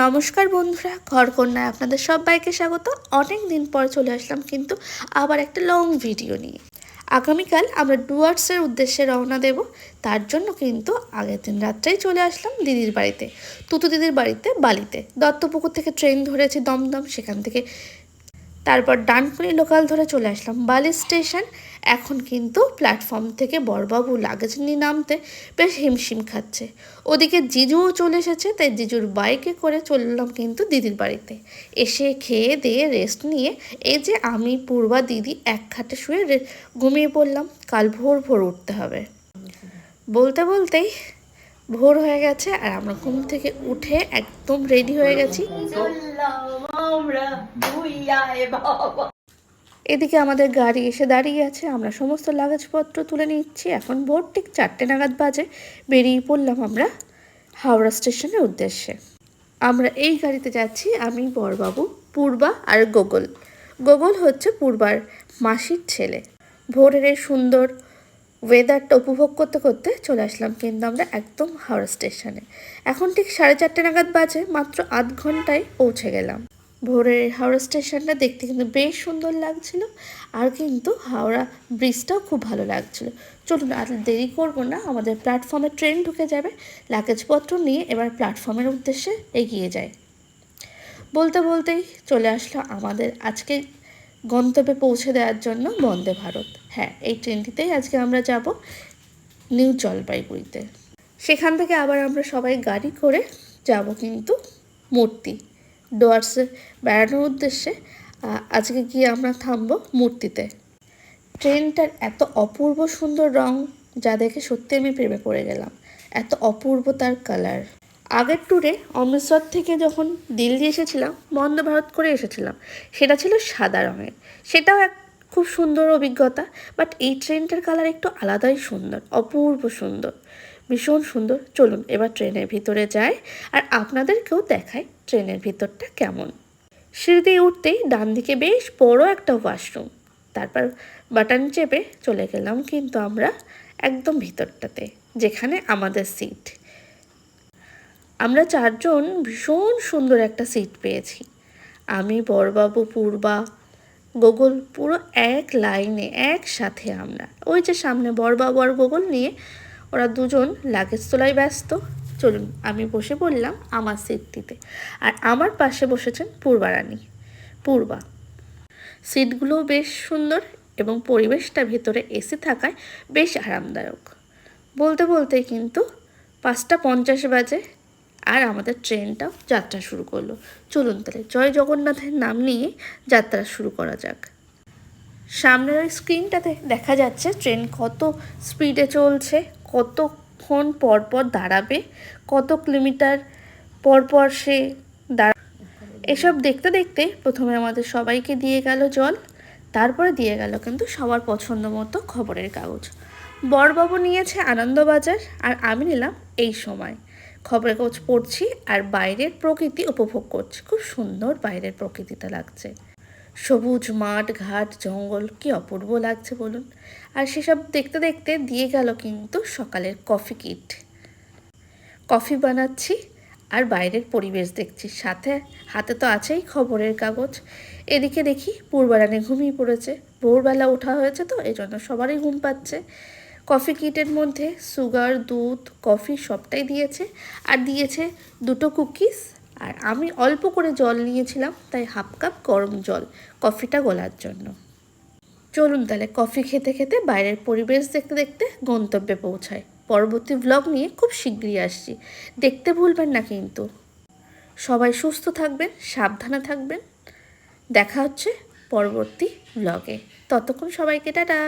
নমস্কার বন্ধুরা, ঘরকন্যায় আপনাদের সবাইকে স্বাগত। অনেক দিন পর চলে আসলাম কিন্তু আবার একটা লং ভিডিও নিয়ে। আগামীকাল আমরা ডুয়ার্সের উদ্দেশ্যে রওনা দেব, তার জন্য কিন্তু আগের দিন রাত্রেই চলে আসলাম দিদির বাড়িতে। তুতু দিদির বাড়িতে বালিতে। দত্তপুকুর থেকে ট্রেন ধরেছি দমদম, সেখান থেকে তারপর ডানকুনি লোকাল ধরে চলে আসলাম। বালি স্টেশন এখন কিন্তু প্ল্যাটফর্ম থেকে বড়বাবু লাগেজ নিয়ে নামতে বেশ হিমশিম খাচ্ছে। ওদিকে জিজুও চলে এসেছে, তাই জিজুর বাইকে করে চললাম কিন্তু দিদির বাড়িতে। এসে খেয়ে দিয়ে রেস্ট নিয়ে এই যে আমি, পূর্বা দিদি এক খাটে শুয়ে ঘুমিয়ে পড়লাম। কাল ভোর ভোর উঠতে হবে। বলতে বলতেই ভোর হয়ে গেছে আর আমরা ঘুম থেকে উঠে একদম রেডি হয়ে গেছি। এদিকে আমাদের গাড়ি এসে দাঁড়িয়ে আছে, আমরা সমস্ত লাগেজপত্র তুলে নিচ্ছি। এখন ভোর ঠিক চারটে নাগাদ বাজে, বেরিয়ে পড়লাম আমরা হাওড়া স্টেশনের উদ্দেশ্যে। আমরা এই গাড়িতে যাচ্ছি, আমি, বরবাবু, পূর্বা আর গোগল। গোগল হচ্ছে পূর্বার মাসির ছেলে। ভোরের এই সুন্দর ওয়েদারটা উপভোগ করতে করতে চলে আসলাম কিন্তু আমরা একদম হাওড়া স্টেশনে। এখন ঠিক সাড়ে চারটে নাগাদ বাজে, মাত্র আধ ঘন্টায় পৌঁছে গেলাম। ভোরের হাওড়া স্টেশনটা দেখতে কিন্তু বেশ সুন্দর লাগছিল আর কিন্তু হাওড়া ব্রিজটাও খুব ভালো লাগছিল। চলুন আর দেরি করব না, আমাদের প্ল্যাটফর্মে ট্রেন ঢুকে যাবে লাগেজপত্র নিয়ে এবার প্ল্যাটফর্মের উদ্দেশ্যে এগিয়ে যায় বলতে বলতেই চলে আসলো আমাদের আজকে গন্তব্যে পৌঁছে দেওয়ার জন্য বন্দে ভারত। হ্যাঁ এই ট্রেনটিতেই আজকে আমরা যাব নিউ জলপাইগুড়িতে। সেখান থেকে আবার আমরা সবাই গাড়ি করে যাব কিন্তু মূর্তি। ডুয়ার্সে বেড়ানোর উদ্দেশ্যে আজকে গিয়ে আমরা থামবো মূর্তিতে? ট্রেনটার এত অপূর্ব সুন্দর রং যা দেখে সত্যি আমি প্রেমে পড়ে গেলাম। এত অপূর্ব তার কালার আগের ট্যুরে অমৃতসর থেকে যখন দিল্লি এসেছিলাম, বন্দে ভারত করে এসেছিলাম, সেটা ছিল সাদা রঙের। সেটাও এক খুব সুন্দর অভিজ্ঞতা বাট এই ট্রেনটার কালার একটু আলাদাই সুন্দর, অপূর্ব সুন্দর। ভীষণ সুন্দর। চলুন, এবার ট্রেনের ভিতরে যাই, আর আপনাদেরকেও দেখাই ট্রেনের ভিতরটা কেমন? সিঁড়ি দিয়ে উঠতেই ডান দিকে বেশ বড় একটা ওয়াশরুম তারপর বাটন চেপে চলে গেলাম কিন্তু আমরা একদম ভিতরটাতে, যেখানে আমাদের সিট আমরা চারজন ভীষণ সুন্দর একটা সিট পেয়েছি। আমি, বড়বাবু, পূর্বা, গোগল, পুরো এক লাইনে, একসাথে আমরা। ওই যে সামনে বড়বাবু আর গোগল নিয়ে ওরা দুজন লাগেজ তোলায় ব্যস্ত। চলুন, আমি বসে পড়লাম আমার সিটটিতে আর আমার পাশে বসেছেন পূর্বারানী পূর্বা সিটগুলোও বেশ সুন্দর এবং পরিবেশটা ভেতরে এসি থাকায় বেশ আরামদায়ক। বলতে বলতে কিন্তু পাঁচটা পঞ্চাশ বাজে আর আমাদের ট্রেনটাও যাত্রা শুরু করল। চলুন তাহলে, জয় জগন্নাথের নাম নিয়ে যাত্রা শুরু করা যাক। সামনের ওই স্ক্রিনটাতে দেখা যাচ্ছে ট্রেন কত স্পিডে চলছে কতক্ষণ পর পর দাঁড়াবে? কত কিলোমিটার পর পর সে দাঁড়া এসব দেখতে দেখতে প্রথমে আমাদের সবাইকে দিয়ে গেল জল, তারপরে দিয়ে গেল কিন্তু সবার পছন্দ মতো খবরের কাগজ। বরবাবু নিয়েছে আনন্দবাজার আর আমি নিলাম এই সময়। খবরের কাগজ পড়ছি আর বাইরের প্রকৃতি উপভোগ করছি। খুব সুন্দর বাইরের প্রকৃতিটা লাগছে। সবুজ মাঠ, ঘাট, জঙ্গল, কি অপূর্ব লাগছে বলুন। আর সেসব দেখতে দেখতে দিয়ে গেল কিন্তু সকালের কফি কিট। কফি বানাচ্ছি, আর বাইরের পরিবেশ দেখছি। সাথে, হাতে তো আছেই খবরের কাগজ। এদিকে দেখি পূর্বারানে ঘুমিয়ে পড়েছে। ভোরবেলা ওঠা হয়েছে তো এই জন্য সবারই ঘুম পাচ্ছে। কফি কিটের মধ্যে সুগার, দুধ, কফি সবটাই দিয়েছে। আর দিয়েছে দুটো কুকিজ আর আমি অল্প করে জল নিয়েছিলাম, তাই হাফ কাপ গরম জল কফিটা গলার জন্য। চলুন তাহলে কফি খেতে খেতে বাইরের পরিবেশ দেখতে দেখতে গন্তব্যে পৌঁছায় পরবর্তী ব্লগ নিয়ে খুব শীঘ্রই আসছি। দেখতে ভুলবেন না কিন্তু। সবাই সুস্থ থাকবেন, সাবধানে থাকবেন। দেখা হচ্ছে পরবর্তী ব্লগে ততক্ষণ সবাইকে টাটা!